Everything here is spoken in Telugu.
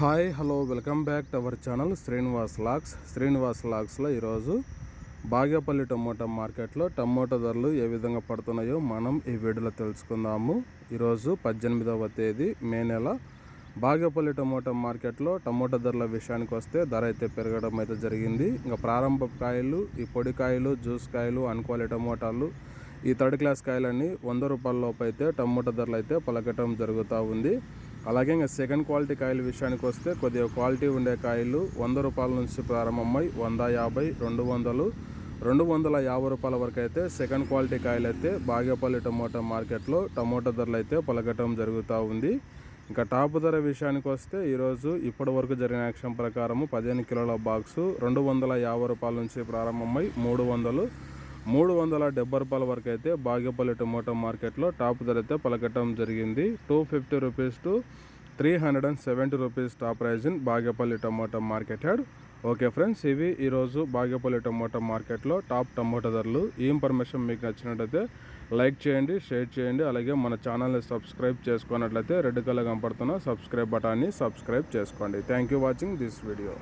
Hi hello welcome back to our channel Srinivas lakhs. Srinivas లాక్స్లో ఈరోజు బాగేపల్లి టమోటా మార్కెట్లో టమోటా ధరలు ఏ విధంగా పడుతున్నాయో మనం ఈ వీడియోలో తెలుసుకుందాము. ఈరోజు పద్దెనిమిదవ తేదీ మే నెల. బాగేపల్లి టమోటా మార్కెట్లో టమోటా ధరల విషయానికి వస్తే ధర అయితే పెరగడం అయితే జరిగింది. ఇంకా ప్రారంభ కాయలు ఈ పొడి కాయలు జ్యూస్ కాయలు అనుకోవాలి టమోటాలు ఈ థర్డ్ క్లాస్ కాయలన్నీ వంద రూపాయల లోపు అయితే టమోటా ధరలు అయితే పలకటం జరుగుతూ ఉంది. అలాగే ఇంకా సెకండ్ క్వాలిటీ కాయల విషయానికి వస్తే కొద్దిగా క్వాలిటీ ఉండే కాయలు వంద రూపాయల నుంచి ప్రారంభమై వంద యాభై రెండు వందలు. రెండు వందల యాభై రూపాయల వరకు అయితే సెకండ్ క్వాలిటీ కాయలు అయితే బాగేపల్లి టమోటా మార్కెట్లో టమోటా ధరలు అయితే పలకటం జరుగుతూ ఉంది. ఇంకా టాప్ ధర విషయానికి వస్తే ఈరోజు ఇప్పటి వరకు జరిగిన యాక్షన్ ప్రకారము పదిహేను కిలోల బాక్సు రెండు వందల యాభై రూపాయల నుంచి ప్రారంభమై మూడు వందలు. మూడు వందల డెబ్బై రూపాయల వరకు అయితే బాగేపల్లి టొమాటో మార్కెట్లో టాప్ ధర అయితే పలకటం జరిగింది. Two fifty rupees to three hundred and seventy rupees top price in Bagepalli tomato market head okay friends ఇవి ఈరోజు బాగేపల్లి టొమాటో మార్కెట్లో టాప్ టమోటా ధరలు. ఈ ఇన్ఫర్మేషన్ మీకు నచ్చినట్టయితే లైక్ చేయండి షేర్ చేయండి. అలాగే మన ఛానల్ని సబ్స్క్రైబ్ చేసుకున్నట్లయితే రెడ్ కలర్ కనపడుతున్న సబ్స్క్రైబ్ బటాన్ని సబ్స్క్రైబ్ చేసుకోండి. Thank you watching this video.